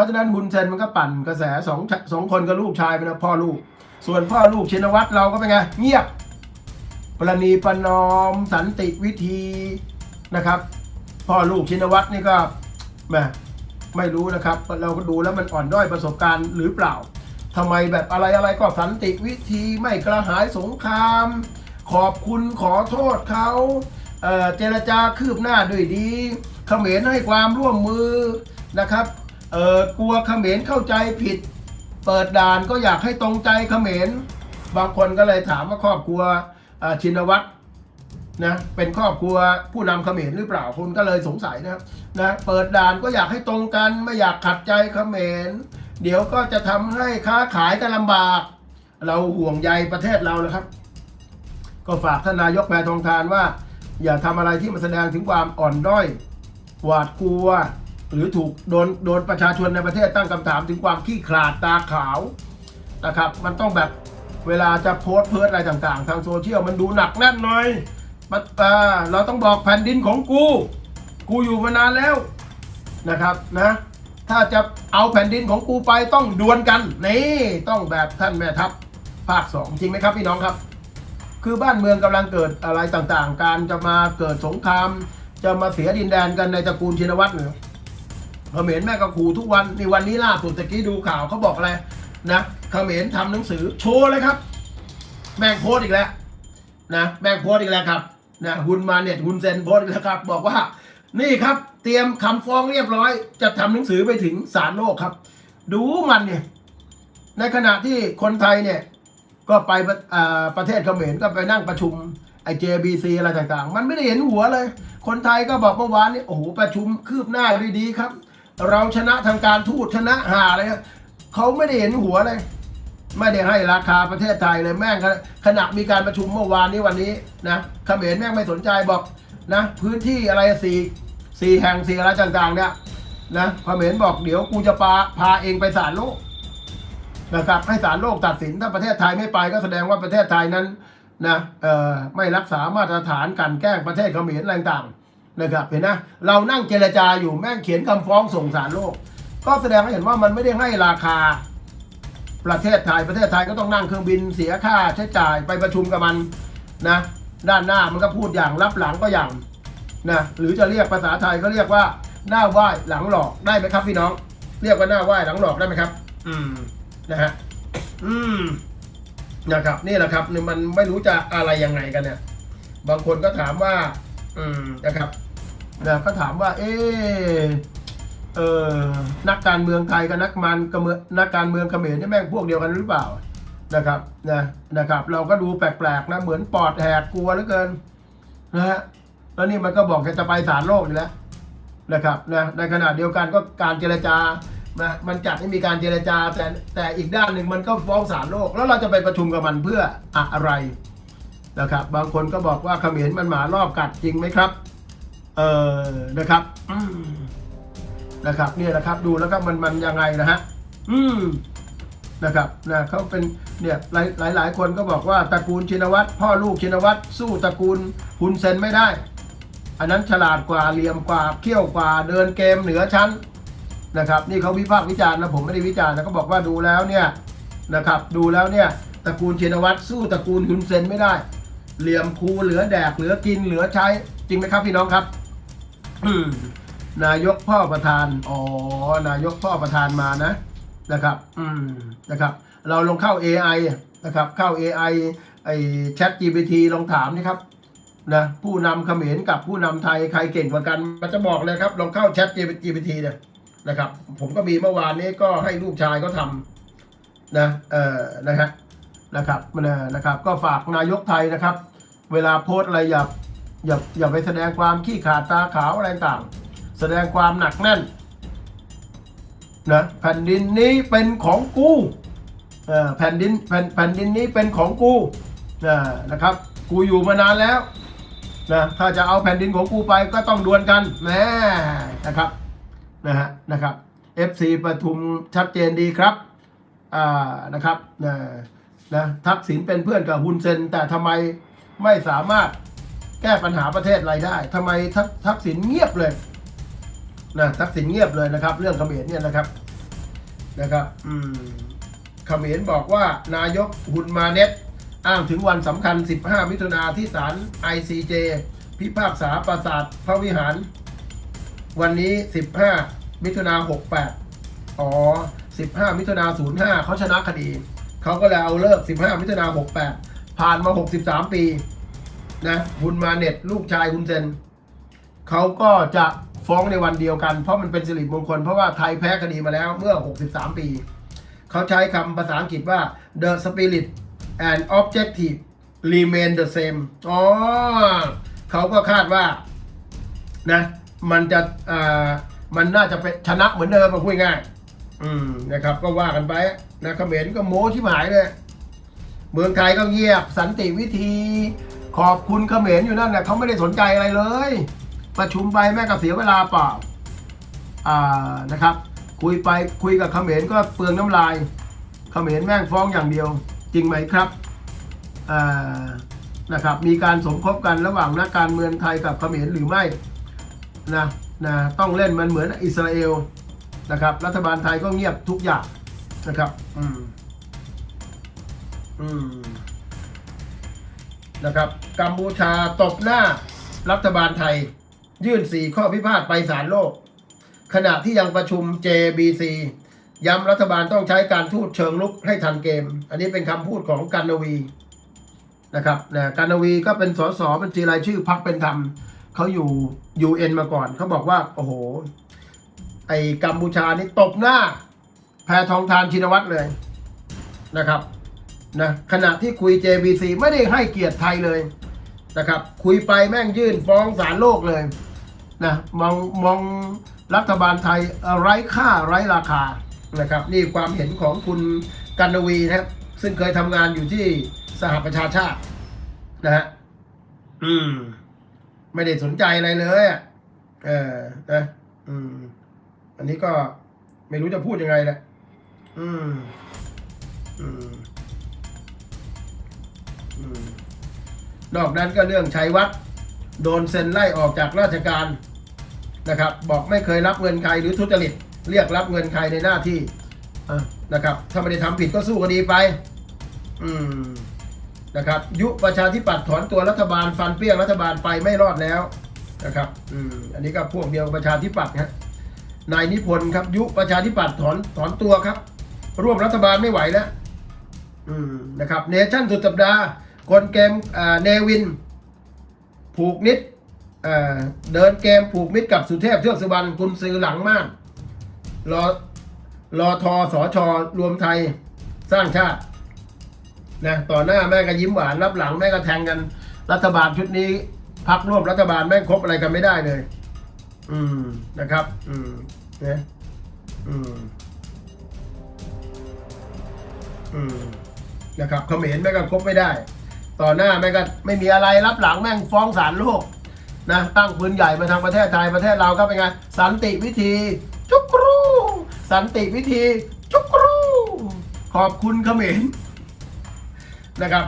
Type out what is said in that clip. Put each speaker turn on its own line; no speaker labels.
ราะฉะนั้นฮุนเซนมันก็ปั่นกระแสสองสองคนกับลูกชายไปนะพ่อลูก ส่วนพ่อลูกชินวัตรเราก็เป็นไงเงียบประนีประนอมสันติวิธีนะครับ พ่อลูกชินวัตรนี่ก็แหมไม่รู้นะครับ เราก็ดูแล้วมันอ่อนด้อยประสบการณ์หรือเปล่าทำไมแบบอะไรอะไรก็สันติวิธีไม่กระหายสงคราม ขอบคุณขอโทษเขาเจรจาคืบหน้าด้วยดี เขมรให้ความร่วมมือนะครับ เออกลัวเขมรเข้าใจผิด เปิดด่านก็อยากให้ตรงใจเขมรบางคนก็เลยถามว่าครอบครัวชินวัตรนะเป็นครอบครัวผู้นำเขมรหรือเปล่าคนก็เลยสงสัยนะนะเปิดด่านก็อยากให้ตรงกันไม่อยากขัดใจเขมรเดี๋ยวก็จะทำให้ค้าขายกันลำบาก เราห่วงใยประเทศเรานะครับ ก็ฝากท่านนายกแพทองทานว่า อย่าทำอะไรที่มันแสดงถึงความอ่อนด้อยหวาดกลัว หรือถูกโดนโดนประชาชนในประเทศตั้งคำถามถึงความขี้ขลาดตาขาวนะครับ มันต้องแบบเวลาจะโพสเพิร์ดอะไรต่างๆ ทางโซเชียลมันดูหนักแน่นหน่อยมันอ่าเราต้องบอกแผ่นดินของกู กูอยู่มานานแล้วนะครับนะถ้าจะเอาแผ่นดินของกูไปต้องดวลกันนี่ต้องแบบท่านแม่ทัพภาคสองจริงไหมครับพี่น้องครับ คือบ้านเมืองกำลังเกิดอะไรต่างๆ การจะมาเกิดสงคราม จะมาเสียดินแดนกันในตระกูลชินวัตรเนี่ย เขมรแม่ก็ขู่ทุกวันนี่วันนี้ล่าสุดตะกี้ดูข่าวเขาบอกอะไรนะเขมรทำหนังสือโชว์เลยครับ แม่งโพสอีกแล้วนะแม่งโพสอีกแล้วครับนะฮุนมาเน็ตฮุนเซนโพสอีกแล้วครับ บอกว่า นี่ครับ เตรียมคำฟ้องเรียบร้อย จะทำหนังสือไปถึงศาลโลกครับ ดูมันเนี่ยในขณะที่คนไทยเนี่ยก็ไปประประเทศเขมรก็ไปนั่งประชุมไอ JBC อะไรต่างๆ มันไม่ได้เห็นหัวเลย คนไทยก็บอกเมื่อวานนี้โอ้โหประชุมคืบหน้าด้วยดีครับ เราชนะทางการทูตชนะหาอะไรครับเขาไม่ได้เห็นหัวเลย ไม่ได้ให้ราคาประเทศไทยเลยแม่งขณะมีการประชุมเมื่อวานนี้วันนี้นะเขมรแม่งไม่สนใจบอกนะพื้นที่อะไรสี่สี่แห่งสี่อะไรต่างๆเนี่ยนะเขมรบอกเดี๋ยวกูจะพาพาเองไปศาลโลกนะครับให้ศาลโลกตัดสินถ้าประเทศไทยไม่ไปก็แสดงว่าประเทศไทยนั้นนะเออไม่รักษามาตรฐานกลันแกล้งประเทศเขมรอะไรต่างๆ นะครับเห็นนะเรานั่งเจรจาอยู่แม่งเขียนคำฟ้องส่งศาลโลก ก็แสดงให้เห็นว่ามันไม่ได้ให้ราคาประเทศไทยประเทศไทยก็ต้องนั่งเครื่องบินเสียค่าใช้จ่ายไปประชุมกับมันนะด้านหน้ามันก็พูดอย่างรับหลังก็อย่างนะหรือจะเรียกภาษาไทยก็เรียกว่าหน้าไหว้หลังหลอกได้ไหมครับพี่น้อง เรียกว่าหน้าไหว้หลังหลอกได้ไหมครับ อืมนะฮะอืมนะครับนี่แหละครับนี่มันไม่รู้จะอะไรยังไงกันเนี่ยบางคนก็ถามว่า อืมนะครับ นะก็ถามว่าเออเออนักการเมืองไทยกับนักมันกับเมนักการเมืองเขมรนี่แม่งพวกเดียวกันหรือเปล่านะครับนะนะครับ เราก็ดูแปลกๆนะเหมือนปอดแหกกลัวเหลือเกินนะฮะแล้วนี่มันก็บอกจะไปศาลโลกอยู่แล้วนะครับนะในขณะเดียวกันก็การเจรจานะมันจัดให้มีการเจรจา แต่แต่อีกด้านหนึ่งมันก็ฟ้องศาลโลก แล้วเราจะไปประชุมกับมันเพื่ออะไรนะครับ บางคนก็บอกว่าเขมรมันหมารอบกัดจริงไหมครับ เออนะครับนะครับเนี่ยนะครับดูแล้วก็มันมันยังไงนะฮะอืมนะครับนะเขาเป็นเนี่ยหลายหลายหลายคนก็บอกว่าตระกูลชินวัตรพ่อลูกชินวัตรสู้ตระกูลฮุนเซนไม่ได้ อันนั้นฉลาดกว่าเหลี่ยมกว่าเขี้ยวกว่าเดินเกมเหนือชั้นนะครับนี่เขาวิพากษ์วิจารณ์นะผมไม่ได้วิจารณ์นะเขาบอกว่าดูแล้วเนี่ยนะครับดูแล้วเนี่ยตระกูลชินวัตรสู้ตระกูลฮุนเซนไม่ได้ เหลี่ยมคูเหลือแดกเหลือกินเหลือใช้จริงไหมครับพี่น้องครับ นายกพ่อประธาน อ๋อ นายกพ่อประธานมานะ นะครับ อืม นะครับ เราลงเข้า AI นะครับ เข้า AI ไอ้ Chat GPT ลองถามนี่ครับ นะ ผู้นำเขมรกับผู้นำไทยใครเก่งกว่ากัน มันจะบอกเลยครับ ลองเข้าแชท GPT เนี่ย นะครับ ผมก็มีเมื่อวานนี้ก็ให้ลูกชายเขาทำนะ เอ่อ นะฮะนะครับมันะครับ ก็ฝากนายกไทยนะครับ เวลาโพสอะไรอย่า อย่าอย่าไปแสดงความขี้ขาดตาขาวอะไรต่างแสดงความหนักแน่นนะแผ่นดินนี้เป็นของกูแผ่นดินแผ่นแผ่นดินนี้เป็นของกูนะนะครับ กูอยู่มานานแล้วนะถ้าจะเอาแผ่นดินของกูไปก็ต้องดวลกันแหม่นะครับนะฮะนะครับ FC ปทุมชัดเจนดีครับอ่านะครับนะนะทักษิณเป็นเพื่อนกับฮุนเซนแต่ทำไมไม่สามารถ แก้ปัญหาประเทศอะไรได้ทำไมทักทักษิณเงียบเลยนะทักษิณเงียบเลยนะครับ เรื่องเขมรเนี่ยนะครับนะครับอืมเขมรบอกว่านายกฮุนมาเน็ตอ้างถึงวันสำคัญ 15 มิถุนาที่ศาล ICJ พิพากษาปราสาทพระวิหาร วันนี้ 15 มิถุนา68 อ๋อ 15 มิถุนา05 เขาชนะคดี เขาก็เลยเอาเลิก 15 มิถุนา68 ผ่านมา 63 ปี นะฮุนมาเน็ตลูกชายฮุนเซนเขาก็จะฟ้องในวันเดียวกัน เพราะมันเป็นสิริมงคล เพราะว่าไทยแพ้คดีมาแล้วเมื่อ 63 ปี เขาใช้คำภาษาอังกฤษว่า the spirit and objective remain the same อ๋อเขาก็คาดว่านะมันจะอ่ามันน่าจะเป็นชนะเหมือนเดิมมาพูดง่ายอืมนะครับ ก็ว่ากันไปนะเขมรก็โม้ชิบหายเลย เมืองไทยก็เงียบสันติวิธี ขอบคุณเขมรอยู่นั่นแหละเขาไม่ได้สนใจอะไรเลย ประชุมไปแม่ก็เสียเวลาเปล่าอ่านะครับ คุยไปคุยกับเขมรก็เปลืองน้ำลายเขมรแม่งฟ้องอย่างเดียว จริงไหมครับอ่านะครับ มีการสมคบกันระหว่างนักการเมืองไทยกับเขมรหรือไม่นะนะต้องเล่นมันเหมือนอิสราเอลนะครับ รัฐบาลไทยก็เงียบทุกอย่างนะครับ อืมอืม นะครับกัมพูชาตบหน้ารัฐบาลไทย ยื่นสี่ข้อพิพาทไปศาลโลก ขณะที่ยังประชุม JBC ย้ำรัฐบาลต้องใช้การทูตเชิงลุกให้ทันเกม อันนี้เป็นคำพูดของกันนวีนะครับนะกันนวีก็เป็นสสบัญชีรายชื่อพักเป็นธรรมเขาอยู่ UN มาก่อน เขาบอกว่า โอ้โห ไอ้กัมพูชานี่ตบหน้า แพทองทานชินวัตรเลยนะครับ นะขณะที่คุย JBC ไม่ได้ให้เกียรติไทยเลยนะครับ คุยไปแม่งยื่นฟ้องศาลโลกเลยนะมองมองรัฐบาลไทยไร้ค่าไร้ราคานะครับนี่ความเห็นของคุณกันนวีนะครับ ซึ่งเคยทำงานอยู่ที่สหประชาชาตินะฮะอืม ไม่ได้สนใจอะไรเลยอะเออนะอืม อันนี้ก็ไม่รู้จะพูดยังไงแหละอืม อืม นอกนั้นก็เรื่องชัยวัฒน์โดนเซ็นไล่ออกจากราชการนะครับ บอกไม่เคยรับเงินใครหรือทุจริต เรียกรับเงินใครในหน้าที่นะครับ ถ้าไม่ได้ทำผิดก็สู้คดีไป อืมนะครับ ยุประชาธิปัตย์ถอนตัวรัฐบาลฟันเปี้ยงรัฐบาลไปไม่รอดแล้วนะครับ อืมอันนี้ก็พวกเดียวกับประชาธิปัตย์ฮะนายนิพนธ์ครับ ยุประชาธิปัตย์ถอนถอนตัวครับ ร่วมรัฐบาลไม่ไหวแล้ว อืมนะครับเนชั่นสุดสัปดาห์ คนเกมเนวิน ผูกนิดเดินเกมผูกมิดกับสุเทพเทือกสุบรรณกุนซือหลังมากรอรอทอสอชอรวมไทยสร้างชาตินะต่อหน้าแม่ก็ยิ้มหวานรับหลังแม่ก็แทงกัน รัฐบาลชุดนี้พักร่วมรัฐบาลแม่งคบอะไรกันไม่ได้เลย อืมนะครับ อืมนะอืมอืมนะครับเขมรแม่งก็คบไม่ได้ ต่อหน้าแม่งก็ไม่มีอะไรรับหลังแม่งฟ้องศาลโลกนะตั้งปืนใหญ่มาทางประเทศไทยประเทศเราก็เป็นไงสันติวิธีจุกรูสันติวิธีจุกรูขอบคุณเขมรนะครับ